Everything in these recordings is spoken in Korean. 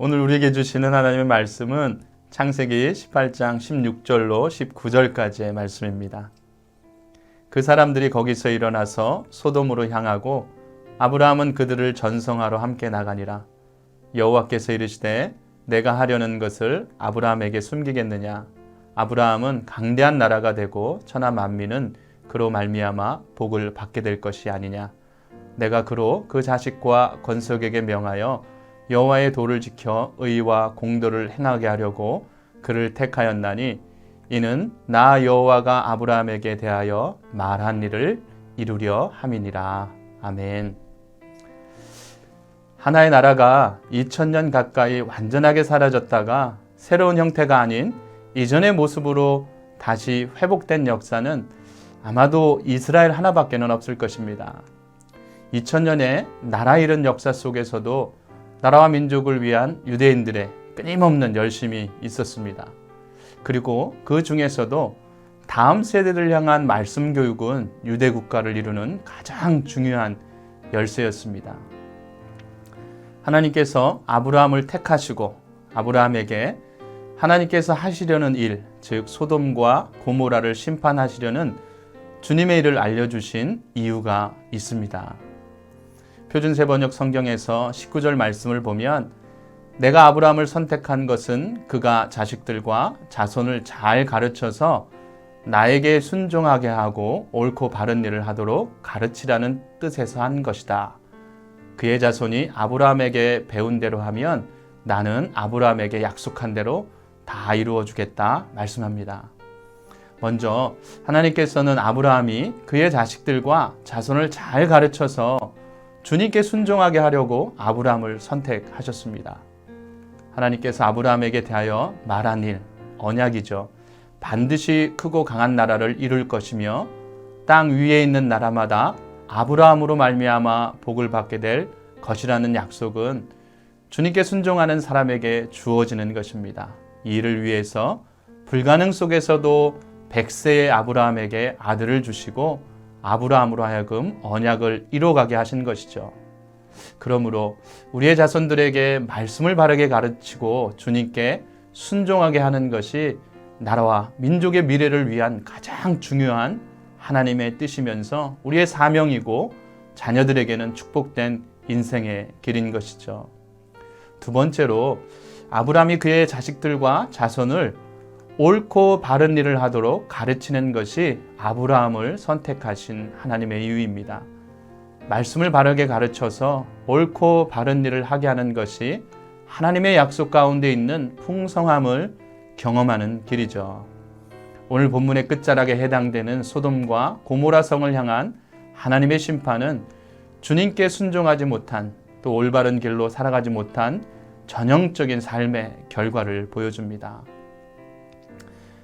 오늘 우리에게 주시는 하나님의 말씀은 창세기 18장 16절로 19절까지의 말씀입니다. 그 사람들이 거기서 일어나서 소돔으로 향하고 아브라함은 그들을 전성하러 함께 나가니라. 여호와께서 이르시되 내가 하려는 것을 아브라함에게 숨기겠느냐? 아브라함은 강대한 나라가 되고 천하 만민은 그로 말미암아 복을 받게 될 것이 아니냐? 내가 그로 그 자식과 건석에게 명하여 여호와의 도를 지켜 의와 공도를 행하게 하려고 그를 택하였나니 이는 나 여호와가 아브라함에게 대하여 말한 일을 이루려 함이니라. 아멘. 하나의 나라가 2000년 가까이 완전하게 사라졌다가 새로운 형태가 아닌 이전의 모습으로 다시 회복된 역사는 아마도 이스라엘 하나밖에는 없을 것입니다. 2000년의 나라 잃은 역사 속에서도 나라와 민족을 위한 유대인들의 끊임없는 열심이 있었습니다. 그리고 그 중에서도 다음 세대를 향한 말씀 교육은 유대 국가를 이루는 가장 중요한 열쇠였습니다. 하나님께서 아브라함을 택하시고 아브라함에게 하나님께서 하시려는 일, 즉 소돔과 고모라를 심판하시려는 주님의 일을 알려주신 이유가 있습니다. 표준 세 번역 성경에서 19절 말씀을 보면 내가 아브라함을 선택한 것은 그가 자식들과 자손을 잘 가르쳐서 나에게 순종하게 하고 옳고 바른 일을 하도록 가르치라는 뜻에서 한 것이다. 그의 자손이 아브라함에게 배운 대로 하면 나는 아브라함에게 약속한 대로 다 이루어 주겠다 말씀합니다. 먼저 하나님께서는 아브라함이 그의 자식들과 자손을 잘 가르쳐서 주님께 순종하게 하려고 아브라함을 선택하셨습니다. 하나님께서 아브라함에게 대하여 말한 일, 언약이죠. 반드시 크고 강한 나라를 이룰 것이며 땅 위에 있는 나라마다 아브라함으로 말미암아 복을 받게 될 것이라는 약속은 주님께 순종하는 사람에게 주어지는 것입니다. 이 일을 위해서 불가능 속에서도 백세의 아브라함에게 아들을 주시고 아브라함으로 하여금 언약을 이뤄가게 하신 것이죠. 그러므로 우리의 자손들에게 말씀을 바르게 가르치고 주님께 순종하게 하는 것이 나라와 민족의 미래를 위한 가장 중요한 하나님의 뜻이면서 우리의 사명이고 자녀들에게는 축복된 인생의 길인 것이죠. 두 번째로 아브라함이 그의 자식들과 자손을 옳고 바른 일을 하도록 가르치는 것이 아브라함을 선택하신 하나님의 이유입니다. 말씀을 바르게 가르쳐서 옳고 바른 일을 하게 하는 것이 하나님의 약속 가운데 있는 풍성함을 경험하는 길이죠. 오늘 본문의 끝자락에 해당되는 소돔과 고모라 성을 향한 하나님의 심판은 주님께 순종하지 못한 또 올바른 길로 살아가지 못한 전형적인 삶의 결과를 보여줍니다.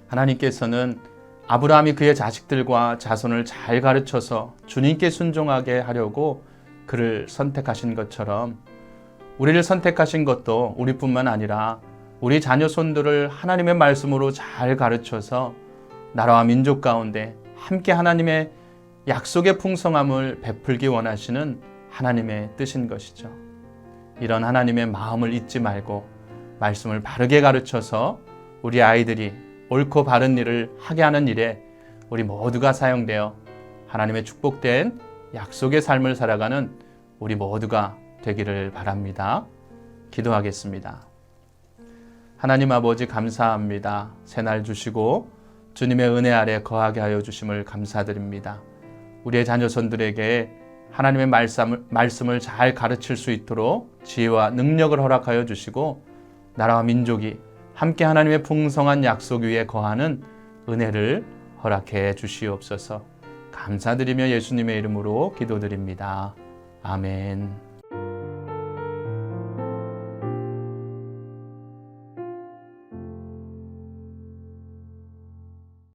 하나님께서는 아브라함이 그의 자식들과 자손을 잘 가르쳐서 주님께 순종하게 하려고 그를 선택하신 것처럼 우리를 선택하신 것도 우리뿐만 아니라 우리 자녀 손들을 하나님의 말씀으로 잘 가르쳐서 나라와 민족 가운데 함께 하나님의 약속의 풍성함을 베풀기 원하시는 하나님의 뜻인 것이죠. 이런 하나님의 마음을 잊지 말고 말씀을 바르게 가르쳐서 우리 아이들이 옳고 바른 일을 하게 하는 일에 우리 모두가 사용되어 하나님의 축복된 약속의 삶을 살아가는 우리 모두가 되기를 바랍니다. 기도하겠습니다. 하나님 아버지 감사합니다. 새날 주시고 주님의 은혜 아래 거하게 하여 주심을 감사드립니다. 우리의 자녀손들에게 하나님의 말씀을, 말씀을 잘 가르칠 수 있도록 지혜와 능력을 허락하여 주시고 나라와 민족이 함께 하나님의 풍성한 약속 위에 거하는 은혜를 허락해 주시옵소서. 감사드리며 예수님의 이름으로 기도드립니다. 아멘.